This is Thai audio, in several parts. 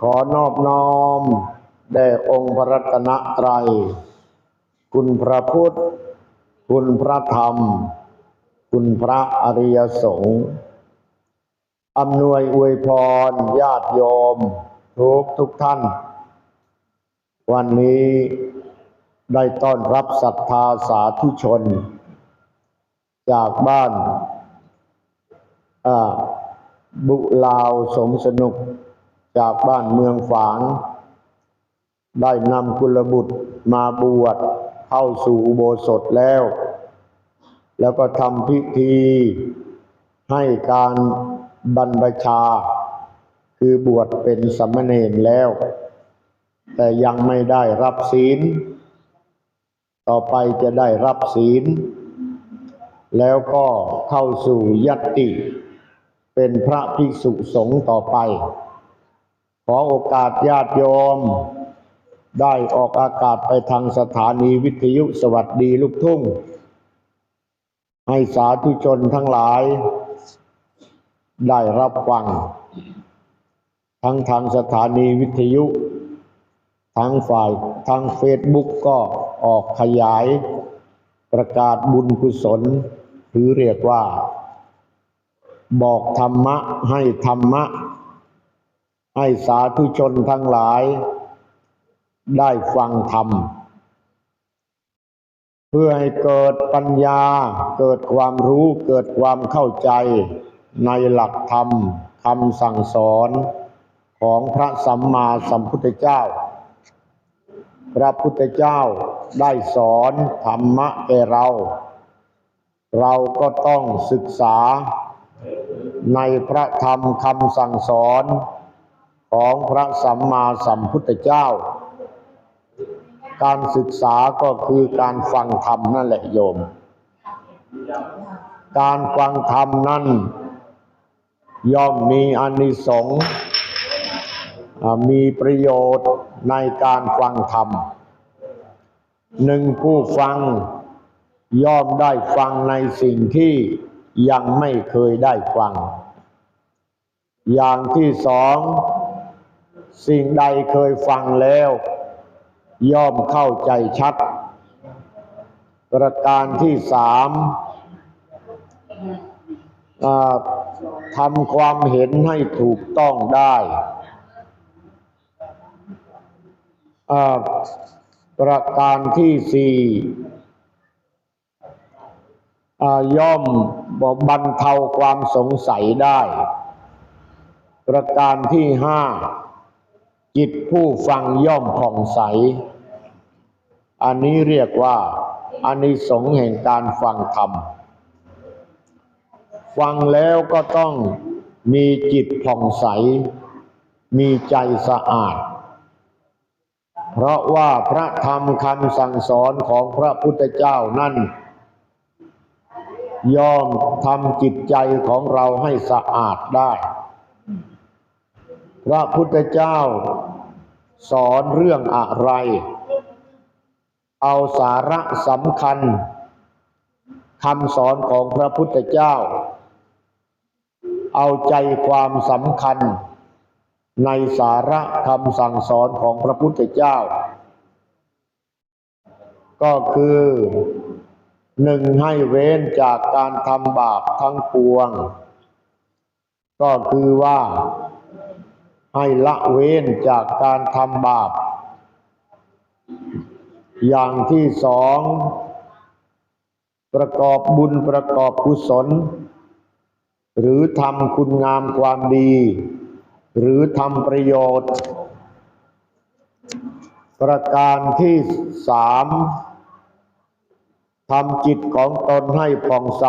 ขอนอบน้อม แด่องค์พระรัตนตรัย คุณพระพุทธ คุณพระธรรม คุณพระอริยสงฆ์อำนวยอวยพรญาติโยม ทุกทุกท่าน วันนี้ได้ต้อนรับศรัทธาสาธุชน จากบ้านบุลาวสมสนุก จากบ้านเมืองฝางได้นำกุลบุตรมาบวชเข้าสู่อุโบสถแล้ว แล้วก็ทำพิธีให้การบรรพชา คือบวชเป็นสามเณรแล้ว แต่ยังไม่ได้รับศีล ต่อไปจะได้รับศีล แล้วก็เข้าสู่ยติ เป็นพระภิกษุสงฆ์ต่อไป ขอโอกาสญาติโยม ได้ออกอากาศไปทางสถานีวิทยุสวัสดีลูกทุ่ง ให้สาธุชนทั้งหลาย ได้รับฟัง ทั้งทางสถานีวิทยุ ทั้งฝ่ายทางเฟซบุ๊กก็ออกขยาย ประกาศบุญกุศล หรือเรียกว่า บอกธรรมะให้ธรรมะ ให้สาธุชนทั้งหลาย ได้ฟังธรรม เพื่อให้เกิดปัญญา เกิดความรู้เกิดความเข้าใจในหลักธรรมคำสั่งสอนของพระสัมมาสัมพุทธเจ้า พระพุทธเจ้าได้สอนธรรมะแก่เรา เราก็ต้องศึกษาในพระธรรมคำสั่งสอน ของพระสัมมาสัมพุทธเจ้า การศึกษาก็คือการฟังธรรมนั่นแหละโยม การฟังธรรมนั้นย่อมมีอานิสงส์มีประโยชน์ในการฟังธรรมหนึ่งผู้ฟังย่อมได้ฟังในสิ่งที่ยังไม่เคยได้ฟัง อย่างที่สอง สิ่งใดเคยฟังแล้ว ย่อมเข้าใจชัด ประการที่สามทำความเห็นให้ถูกต้องได้ประการที่สี่ย่อมบรรเทาความสงสัยได้ ประการที่ห้า จิตผู้ฟังย่อมผ่องใส อันนี้เรียกว่าอานิสงส์แห่งการฟังธรรม ฟังแล้วก็ต้องมีจิตผ่องใส มีใจสะอาด เพราะว่าพระธรรมคำสั่งสอนของพระพุทธเจ้านั้นย่อมทำจิตใจของเราให้สะอาดได้ พระพุทธเจ้าสอนเรื่องอะไร เอาสาระสำคัญคำสอนของพระพุทธเจ้า เอาใจความสำคัญ ในสาระคำสั่งสอนของพระพุทธเจ้า ก็คือหนึ่งให้เว้นจากการทำบาปทั้งปวง ก็คือว่า ให้ละเว้นจากการทำบาป อย่างที่สอง ประกอบบุญประกอบกุศล หรือทำคุณงามความดี หรือทำประโยชน์ ประการที่สามทำจิตของตนให้ผ่องใส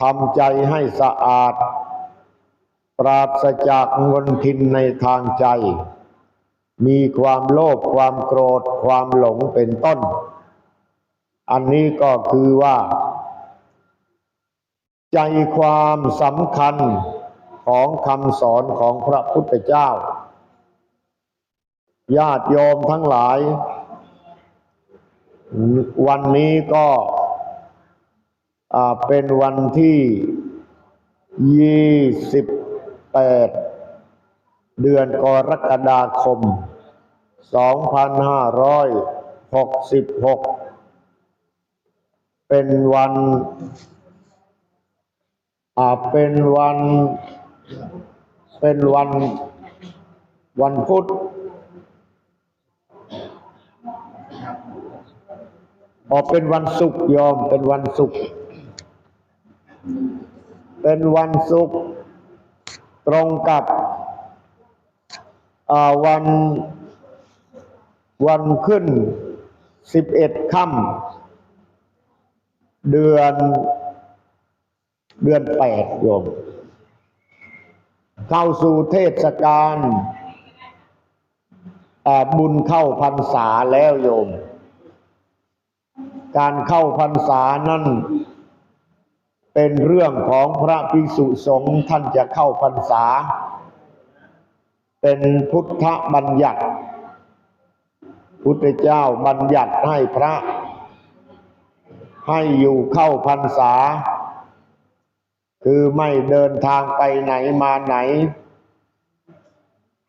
ทำใจให้สะอาด ปราศจากมลทินในทางใจ มีความโลภความโกรธความหลงเป็นต้น อันนี้ก็คือว่า ใจความสำคัญของคำสอนของพระพุทธเจ้า ญาติโยมทั้งหลาย วันนี้ก็เป็นวันที่ยี่สิบ แปดเดือนกรกฎาคม 2566 เป็นวันอ่าเป็นวัน เป็นวัน วันพุธออกเป็นวันศุกร์ยอม เป็นวันศุกร์ เป็นวันศุกร์ ตรงกับวันวันขึ้นสิบเอ็ดค่ำเดือนเดือนแปดโยม เข้าสู่เทศกาลบุญเข้าพรรษาแล้วโยม การเข้าพรรษานั้น เป็นเรื่องของพระภิกษุสงฆ์ท่านจะเข้าพรรษา เป็นพุทธบัญญัติ พุทธเจ้าบัญญัติให้พระ ให้อยู่เข้าพรรษา คือไม่เดินทางไปไหนมาไหน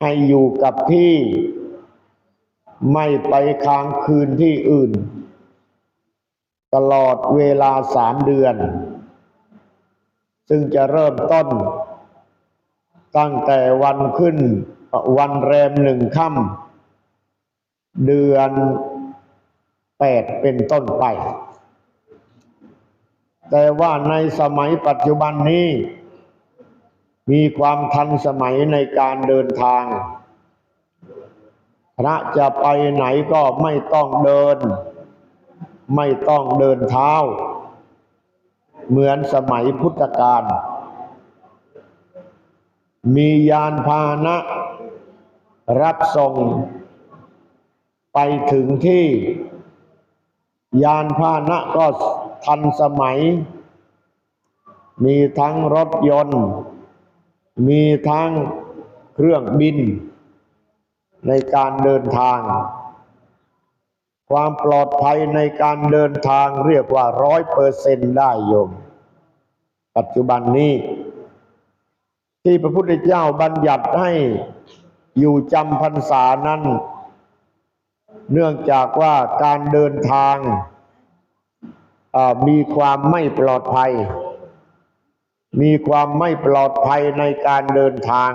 ให้อยู่กับที่ไม่ไปค้างคืนที่อื่น ตลอดเวลาสามเดือน ซึ่งจะเริ่มต้น ตั้งแต่วันขึ้นวันแรมหนึ่งค่ำเดือนแปดเป็นต้นไป แต่ว่าในสมัยปัจจุบันนี้ มีความทันสมัยในการเดินทาง พระจะไปไหนก็ไม่ต้องเดิน ไม่ต้องเดินเท้า เหมือนสมัยพุทธกาลมียานพาหนะ รับส่ง ไปถึงที่ ยานพาหนะก็ทันสมัย มีทั้งรถยนต์ มีทั้งเครื่องบิน ในการเดินทาง ความปลอดภัยในการเดินทางเรียกว่าร้อยเปอร์เซนได้โยม ปัจจุบันนี้ ที่พระพุทธเจ้าบัญญัติให้อยู่จำพรรษานั้น เนื่องจากว่าการเดินทางมีความไม่ปลอดภัย มีความไม่ปลอดภัยในการเดินทาง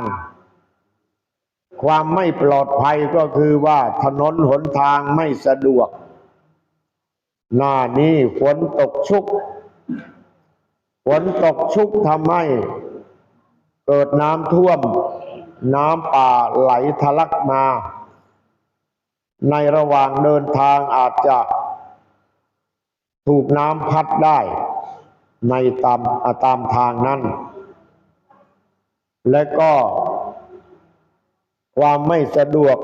ความไม่ปลอดภัยก็คือว่าถนนหนทางไม่สะดวก หน้านี้ฝนตกชุก ฝนตกชุกทำให้เกิดน้ำท่วม น้ำป่าไหลทะลักมา ในระหว่างเดินทางอาจจะถูกน้ำพัดได้ในตามตามทางนั้น และก็ ความไม่สะดวก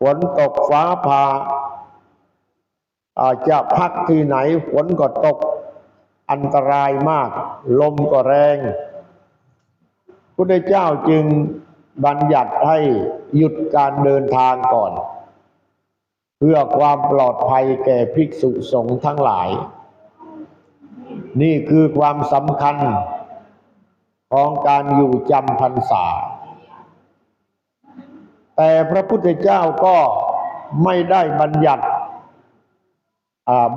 ฝนตกฟ้าผ่าอาจจะพักที่ไหนฝนก็ตกอันตรายมาก ลมก็แรงพุทธเจ้าจึงบัญญัติให้หยุดการเดินทางก่อน เพื่อความปลอดภัยแก่ภิกษุสงฆ์ทั้งหลาย นี่คือความสำคัญของการอยู่จำพรรษา แต่พระพุทธเจ้าก็ไม่ได้บัญญัติ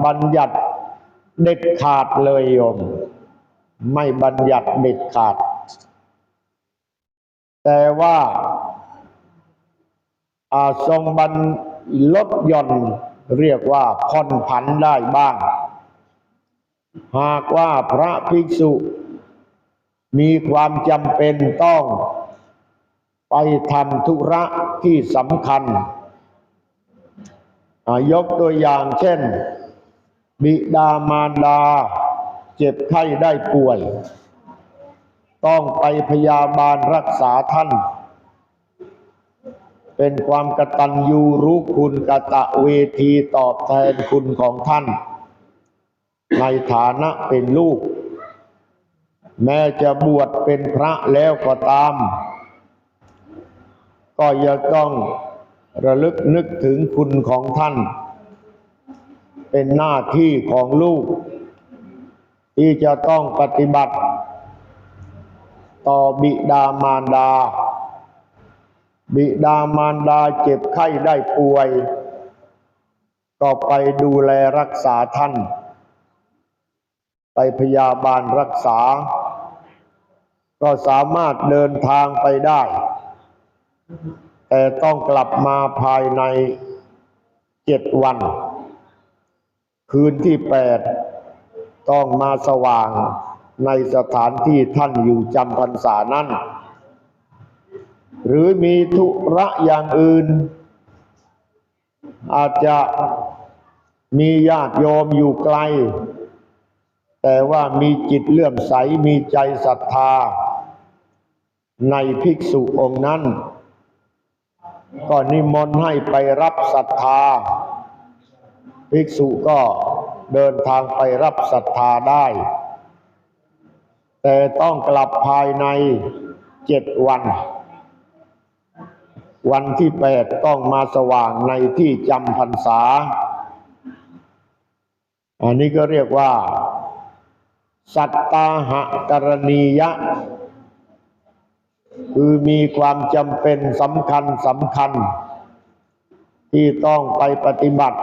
บัญญัติเด็ดขาดเลยโยม ไม่บัญญัติเด็ดขาด แต่ว่าทรงบันลดหย่อนเรียกว่าผ่อนผันได้บ้าง หากว่าพระภิกษุ มีความจำเป็นต้อง ไปทำธุระที่สำคัญ ยกตัวอย่างเช่น บิดามารดา เจ็บไข้ได้ป่วย ต้องไปพยาบาลรักษาท่าน เป็นความกตัญญูรู้คุณกะตะเวทีตอบแทนคุณของท่าน ในฐานะเป็นลูก แม้จะบวชเป็นพระแล้วก็ตาม ก็ยังต้องระลึกนึกถึงคุณของท่าน เป็นหน้าที่ของลูก ที่จะต้องปฏิบัติ ต่อบิดามารดา บิดามารดาเจ็บไข้ได้ป่วย ก็ไปดูแลรักษาท่าน ไปพยาบาลรักษา ก็สามารถเดินทางไปได้ แต่ต้องกลับมาภายในเจ็ดวัน คืนที่แปดต้องมาสว่างในสถานที่ท่านอยู่จำพรรษานั้น หรือมีธุระอย่างอื่น อาจจะมีญาติโยมอยู่ไกล แต่ว่ามีจิตเลื่อมใสมีใจศรัทธา ในภิกษุองค์นั้น ก็นิมนต์ให้ไปรับศรัทธา ภิกษุก็เดินทางไปรับศรัทธาได้ แต่ต้องกลับภายในเจ็ดวัน วันที่แปดต้องมาสว่างในที่จำพรรษา อันนี้ก็เรียกว่า สัตตาหะกรณียะ คือมีความจำเป็นสำคัญสำคัญ ที่ต้องไปปฏิบัติ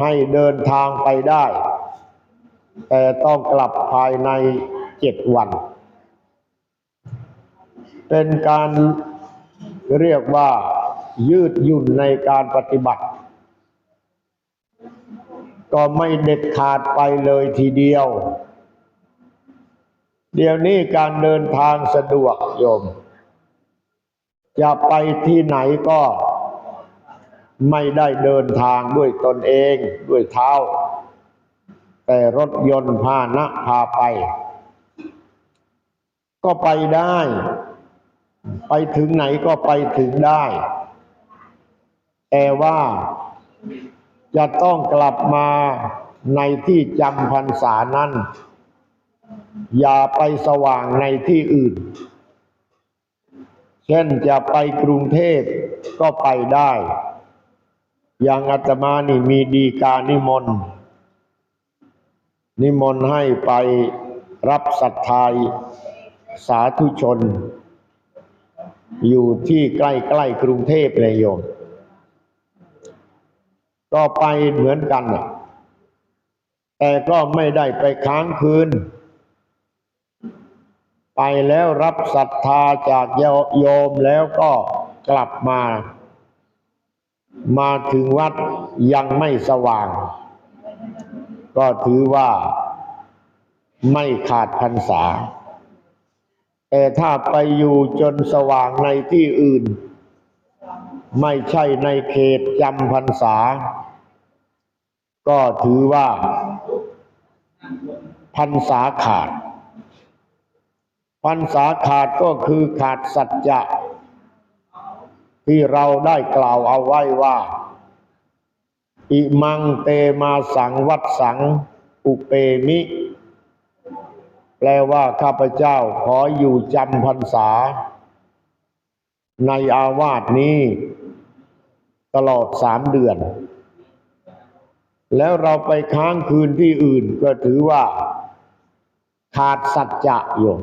ให้เดินทางไปได้ แต่ต้องกลับภายในเจ็ดวัน เป็นการเรียกว่ายืดหยุ่นในการปฏิบัติ ก็ไม่เด็ดขาดไปเลยทีเดียว เดี๋ยวนี้การเดินทางสะดวกโยม จะไปที่ไหนก็ไม่ได้เดินทางด้วยตนเองด้วยเท้า แต่รถยนต์พาหนะพาไป ก็ไปได้ ไปถึงไหนก็ไปถึงได้ แต่ว่าจะต้องกลับมาในที่จำพรรษานั้น อย่าไปสว่างในที่อื่น เช่นจะไปกรุงเทพก็ไปได้ อย่างอาตมานี่มีดีกานิมนต์นิมนต์ให้ไปรับศรัทธาสาธุชน อยู่ที่ใกล้ๆกรุงเทพเลยโยม ก็ไปเหมือนกันน่ะแต่ก็ไม่ได้ไปค้างคืน ไปแล้วรับศรัทธาจากโยมแล้วก็กลับมา มาถึงวัดยังไม่สว่าง ก็ถือว่าไม่ขาดพรรษา แต่ถ้าไปอยู่จนสว่างในที่อื่น ไม่ใช่ในเขตจำพรรษา ก็ถือว่าพรรษาขาด พรรษาขาดก็คือขาดสัจจะที่เราได้กล่าวเอาไว้ว่า อิมังเตมาสังวัดสัง อุเปมิ แปลว่าข้าพเจ้าขออยู่จำพรรษา ในอาวาสนี้ ตลอดสามเดือน แล้วเราไปค้างคืนที่อื่นก็ถือว่า ขาดสัจจะโยม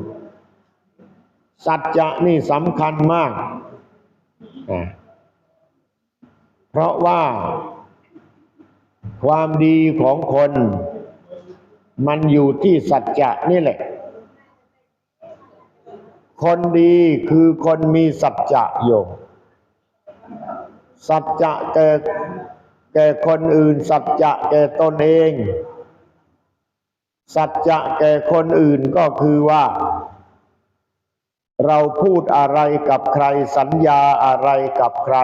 สัจจะนี่สำคัญมาก เพราะว่า ความดีของคน มันอยู่ที่สัจจะนี่แหละ คนดีคือคนมีสัจจะโยมสัจจะแก่แก่คนอื่น สัจจะแก่ตนเอง สัจจะแก่คนอื่นก็คือว่า เราพูดอะไรกับใครสัญญาอะไรกับใคร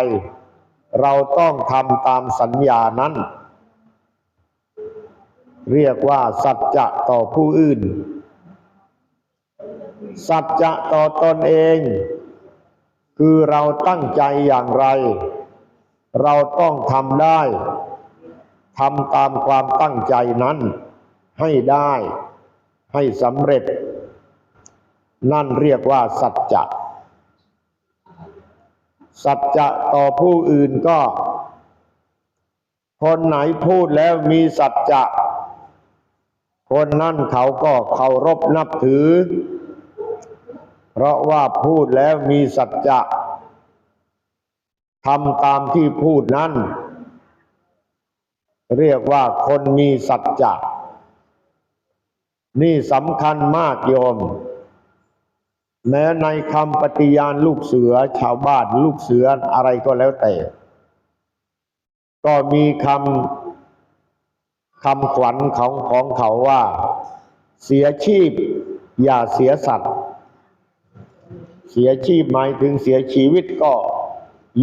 เราต้องทำตามสัญญานั้น เรียกว่า สัจจะต่อผู้อื่น สัจจะต่อตนเอง คือเราตั้งใจอย่างไร เราต้องทำได้ทำตามความตั้งใจนั้น ให้ได้ ให้สำเร็จ นั่นเรียกว่าสัจจะสัจจะต่อผู้อื่นก็ คนไหนพูดแล้วมีสัจจะ คนนั่นเขาก็เคารพนับถือ เพราะว่าพูดแล้วมีสัจจะทำตามที่พูดนั้น เรียกว่าคนมีสัจจะ นี่สำคัญมากโยม แม้ในคำปฏิญาณลูกเสือชาวบ้านลูกเสืออะไรก็แล้วแต่ ก็มีคำคำขวัญของของเขาว่า เสียชีพอย่าเสียสัตว์ เสียชีพหมายถึงเสียชีวิตก็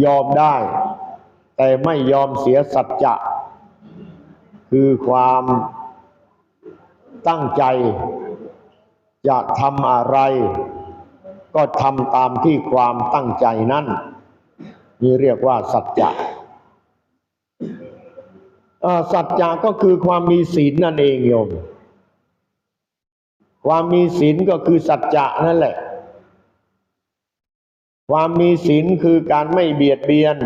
ยอมได้ แต่ไม่ยอมเสียสัจจะ คือความตั้งใจจะทำอะไร ก็ทำตามที่ความตั้งใจนั้นนี่เรียกว่าสัจจะสัจจะก็คือความมีศีลนั่นเองโยม ความมีศีลก็คือสัจจะนั่นแหละ ความมีศีลคือการไม่เบียดเบียน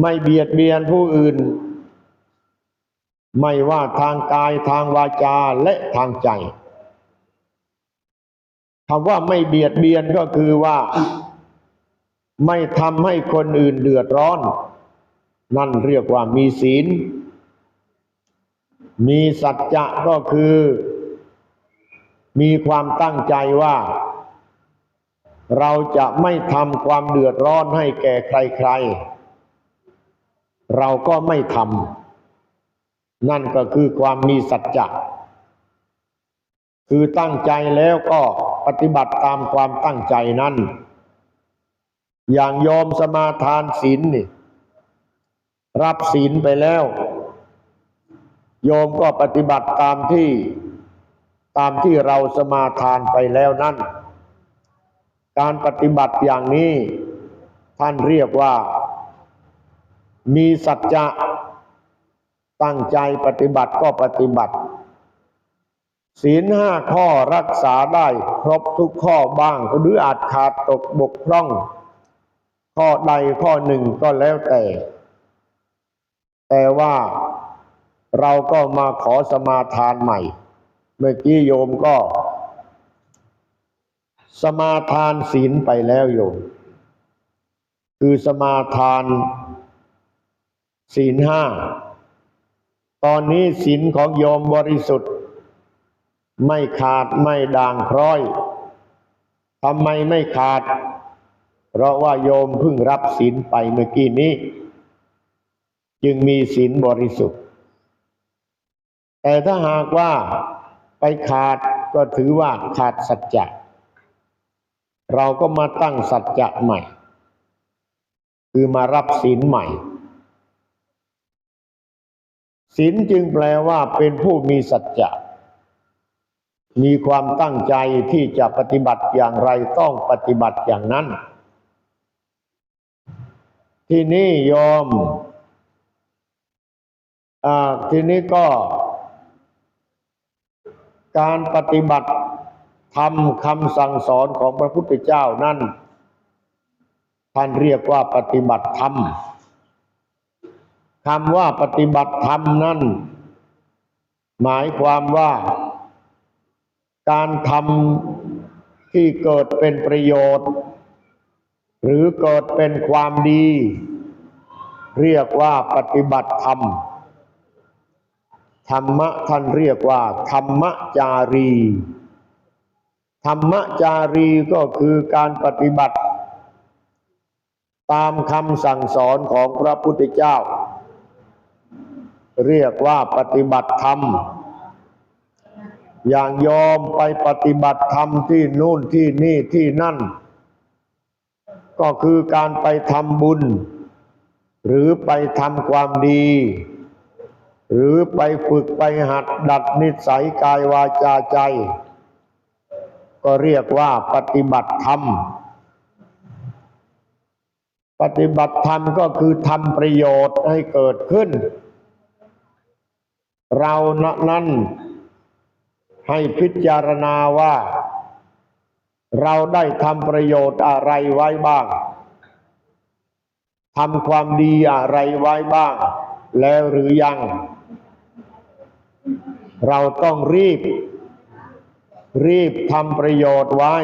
ไม่เบียดเบียนผู้อื่น ไม่ว่าทางกายทางวาจาและทางใจ คำว่าไม่เบียดเบียนก็คือว่า ไม่ทำให้คนอื่นเดือดร้อน นั่นเรียกว่ามีศีล มีสัจจะก็คือ มีความตั้งใจว่า เราจะไม่ทำความเดือดร้อนให้แก่ใครๆ เราก็ไม่ทำนั่นก็คือความมีสัจจะคือตั้งใจแล้วก็ ปฏิบัติตามความตั้งใจนั้น อย่างโยมสมาทานศีลนี่รับศีลไปแล้ว โยมก็ปฏิบัติตามที่ตามที่เราสมาทานไปแล้วนั่น การปฏิบัติอย่างนี้ ท่านเรียกว่า มีสัจจะตั้งใจปฏิบัติก็ปฏิบัติ ศีลห้าข้อรักษาได้ครบทุกข้อบ้าง หรืออาจขาดตกบกพร่อง ข้อใดข้อหนึ่งก็แล้วแต่ แต่ว่าเราก็มาขอสมาทานใหม่ เมื่อกี้โยมก็ สมาทานศีลไปแล้วโยม คือสมาทานศีลห้า ตอนนี้ศีลของโยมบริสุทธิ์ ไม่ขาดไม่ด่างพร้อยทำไมไม่ขาด เพราะว่าโยมเพิ่งรับศีลไปเมื่อกี้นี้ จึงมีศีลบริสุทธิ์ แต่ถ้าหากว่าไปขาดก็ถือว่าขาดสัจจะเราก็มาตั้งสัจจะใหม่ คือมารับศีลใหม่ศีลจึงแปลว่าเป็นผู้มีสัจจะ มีความตั้งใจที่จะปฏิบัติอย่างไรต้องปฏิบัติอย่างนั้น ที่นี่โยมอทีนี้ก็ การปฏิบัติทำคำสั่งสอนของพระพุทธเจ้านั้นท่านเรียกว่าปฏิบัติธรรมคำว่าปฏิบัติธรรมนั้นหมายความว่า การทำที่เกิดเป็นประโยชน์ หรือเกิดเป็นความดี เรียกว่าปฏิบัติธรรม ธรรมะท่านเรียกว่า ธรรมจารี ธรรมจารีก็คือการปฏิบัติ ตามคำสั่งสอนของพระพุทธเจ้า เรียกว่าปฏิบัติธรรม อย่างยอมไปปฏิบัติธรรมที่นู่นที่นี่ที่นั่น ก็คือการไปทำบุญ หรือไปทำความดี หรือไปฝึกไปหัดดัดนิสัยกายวาจาใจ ก็เรียกว่าปฏิบัติธรรม ปฏิบัติธรรมก็คือทำประโยชน์ให้เกิดขึ้น เรานั้น ให้พิจารณาว่า เราได้ทำประโยชน์อะไรไว้บ้างทำความดีอะไรไว้บ้าง แล้วหรือยัง เราต้องรีบ รีบทำประโยชน์ไว้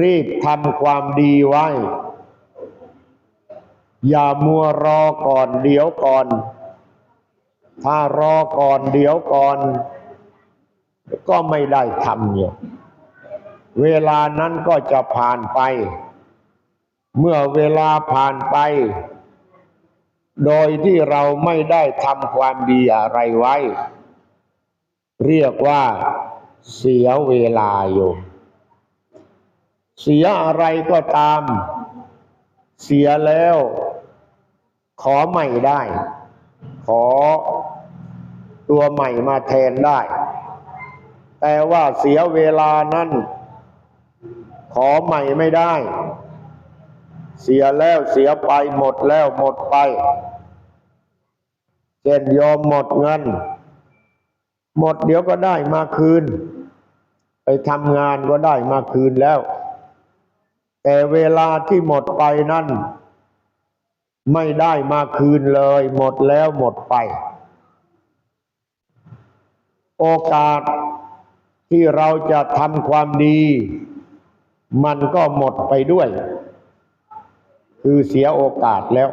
รีบทำความดีไว้ อย่ามัวรอก่อนเดี๋ยวก่อน ถ้ารอก่อนเดี๋ยวก่อน ก็ไม่ได้ทำเนี่ยเวลานั้นก็จะผ่านไป เมื่อเวลาผ่านไป โดยที่เราไม่ได้ทำความดีอะไรไว้ เรียกว่าเสียเวลาโยมเสียอะไรก็ตาม เสียแล้ว ขอใหม่ได้ ขอตัวใหม่มาแทนได้ แต่ว่าเสียเวลานั้น ขอใหม่ไม่ได้ เสียแล้วเสียไปหมดแล้วหมดไปเช่นโยมหมดเงิน หมดเดี๋ยวก็ได้มาคืน ไปทำงานก็ได้มาคืนแล้ว แต่เวลาที่หมดไปนั้นไม่ได้มาคืนเลย หมดแล้วหมดไป โอกาส ที่เราจะทำความดี มันก็หมดไปด้วย คือเสียโอกาสแล้ว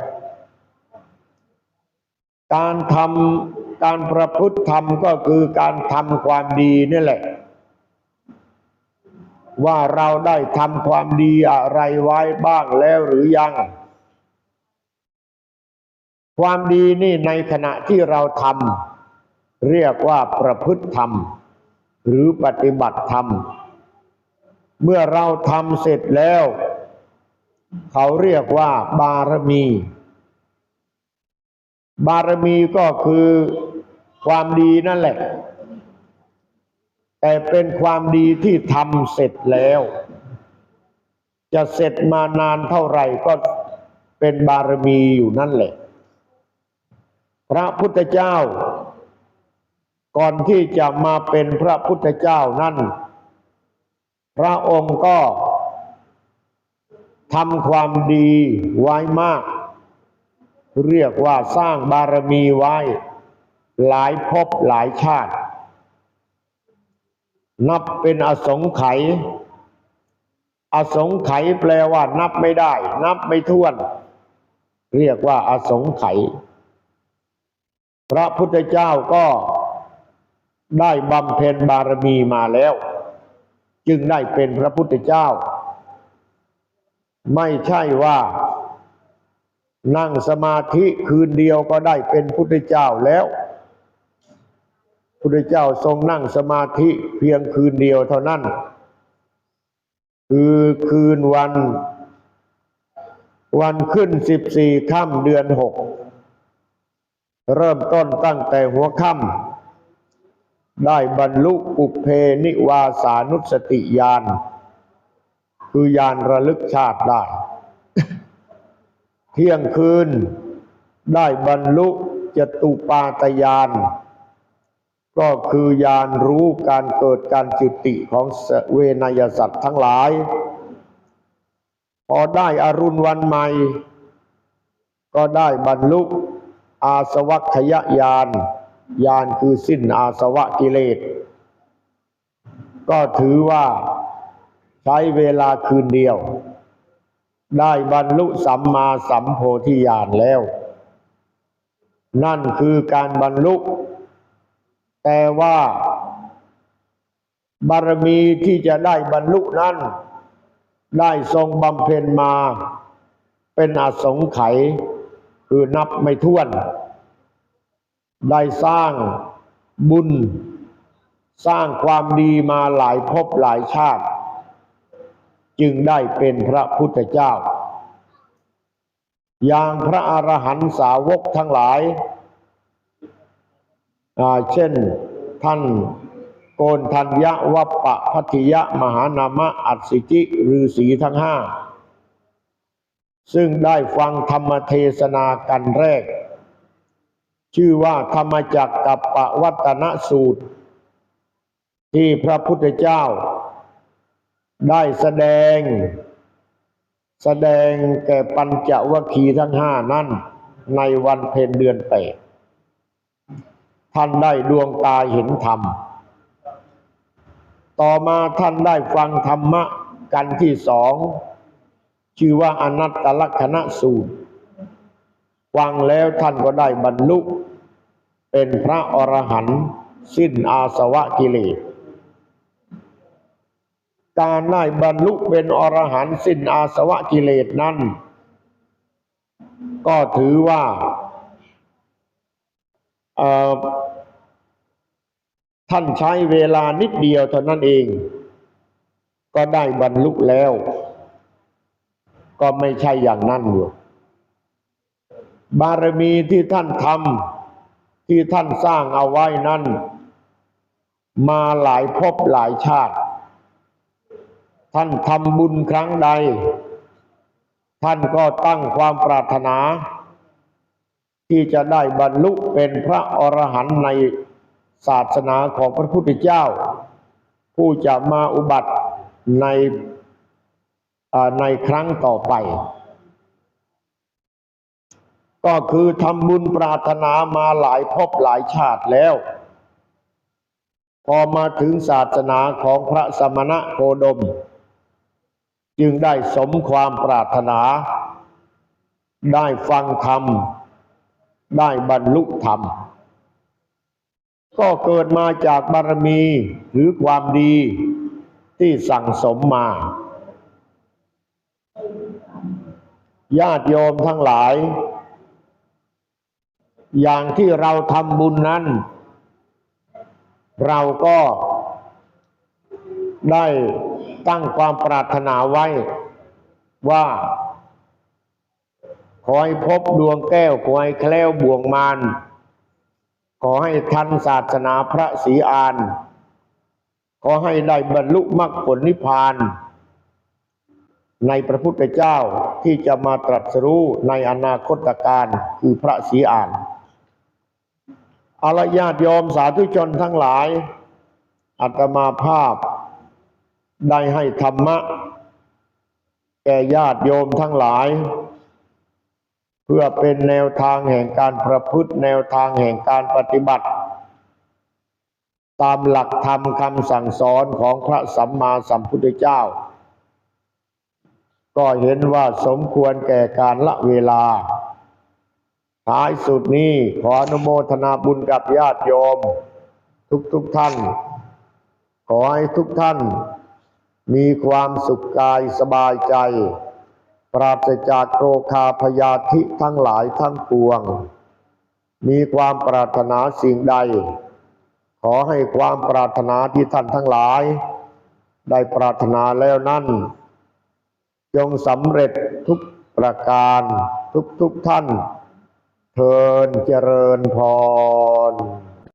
การทำการประพฤติธรรมก็คือการทำความดีนี่แหละ ว่าเราได้ทำความดีอะไรไว้บ้างแล้วหรือยัง ความดีนี่ในขณะที่เราทำเรียกว่าประพฤติธรรม หรือปฏิบัติธรรม เมื่อเราทำเสร็จแล้ว เขาเรียกว่าบารมี บารมีก็คือความดีนั่นแหละ แต่เป็นความดีที่ทำเสร็จแล้ว จะเสร็จมานานเท่าไหร่ก็เป็นบารมีอยู่นั่นแหละ พระพุทธเจ้า ก่อนที่จะมาเป็นพระพุทธเจ้านั่น พระองค์ก็ทำความดีไว้มาก เรียกว่าสร้างบารมีไว้ หลายภพหลายชาติ นับเป็นอสงไขยอสงไขยแปลว่านับไม่ได้ นับไม่ถ้วน เรียกว่าอสงไขยพระพุทธเจ้าก็ ได้บำเพ็ญบารมีมาแล้ว จึงได้เป็นพระพุทธเจ้า ไม่ใช่ว่า นั่งสมาธิคืนเดียวก็ได้เป็นพุทธเจ้าแล้ว พุทธเจ้าทรงนั่งสมาธิเพียงคืนเดียวเท่านั้น คือคืนวัน วันขึ้นสิบสี่ค่ำเดือนหก เริ่มต้นตั้งแต่หัวค่ำ ได้บรรลุอุเพนิวาสานุสติญาณคือญาณระลึกชาติได้ เที่ยงคืนได้บรรลุจตุปาตญาณก็คือญาณรู้การเกิดการจุติของเวนยสัตว์ทั้งหลาย พอได้อรุณวันใหม่ ก็ได้บรรลุอาสวัคยญาณ ญาณคือสิ้นอาสวะกิเลส ก็ถือว่าใช้เวลาคืนเดียว ได้บรรลุสัมมาสัมโพธิญาณแล้ว นั่นคือการบรรลุ แต่ว่าบารมีที่จะได้บรรลุนั้น ได้ทรงบำเพ็ญมา เป็นอสงไขยคือนับไม่ถ้วน ได้สร้างบุญ สร้างความดีมาหลายภพหลายชาติ จึงได้เป็นพระพุทธเจ้า อย่างพระอรหันตสาวกทั้งหลายาเช่นท่านโกนทัญญะวัปปะพัทยะมหานามะอัศสิจิฤาษีทั้งห้า ซึ่งได้ฟังธรรมเทศนากันแรก ชื่อว่าธรรมจักกับปวัตนสูตร ที่พระพุทธเจ้า ได้แสดง แสดงแก่ปัญจวัคคีย์ทั้งห้านั้นในวันเพ็ญเดือนแปดท่านได้ดวงตาเห็นธรรม ต่อมาท่านได้ฟังธรรมะกันที่สอง ชื่อว่าอนัตตลกนสูตร ฟังแล้วท่านก็ได้บรรลุ เป็นพระอรหันต์สิ้นอาสวะกิเลส การได้บรรลุเป็นอรหันต์สิ้นอาสวะกิเลสนั้น ก็ถือว่าท่านใช้เวลานิดเดียวเท่านั้นเอง ก็ได้บรรลุแล้ว ก็ไม่ใช่อย่างนั้นอยู่ บารมีที่ท่านทำที่ท่านสร้างเอาไว้นั้น มาหลายภพหลายชาติ ท่านทำบุญครั้งใด ท่านก็ตั้งความปรารถนา ที่จะได้บรรลุเป็นพระอรหันต์ในศาสนาของพระพุทธเจ้า ผู้จะมาอุบัติในในครั้งต่อไป ก็คือทำบุญปรารถนามาหลายภพหลายชาติแล้ว พอมาถึงศาสนาของพระสมณะโคดม จึงได้สมความปรารถนา ได้ฟังธรรม ได้บรรลุธรรม ก็เกิดมาจากบารมีหรือความดีที่สั่งสมมา ญาติโยมทั้งหลาย อย่างที่เราทำบุญนั้น เราก็ได้ตั้งความปรารถนาไว้ว่า ขอให้พบดวงแก้ว ขอให้แคล้วบ่วงมารขอให้ทันศาสนาพระศรีอาน ขอให้ได้บรรลุมรรคผลนิพพาน ในพระพุทธเจ้าที่จะมาตรัสรู้ในอนาคตการคือพระศรีอาน อารญาติโยมสาธุชนทั้งหลาย อัตมาภาพ ได้ให้ธรรมะ แก่ญาติโยมทั้งหลาย เพื่อเป็นแนวทางแห่งการประพฤติแนวทางแห่งการปฏิบัติ ตามหลักธรรมคำสั่งสอนของพระสัมมาสัมพุทธเจ้า ก็เห็นว่าสมควรแก่การละเวลา ท้ายสุดนี้ขออนุโมทนาบุญกับญาติโยม ทุกๆทท่าน ขอให้ทุกท่าน มีความสุขกายสบายใจ ปราศจากโรคาพยาธิทั้งหลายทั้งปวง มีความปรารถนาสิ่งใด ขอให้ความปรารถนาที่ท่านทั้งหลาย ได้ปรารถนาแล้วนั่น จงสำเร็จทุกประการทุกทุกท่าน เทินเจริญพร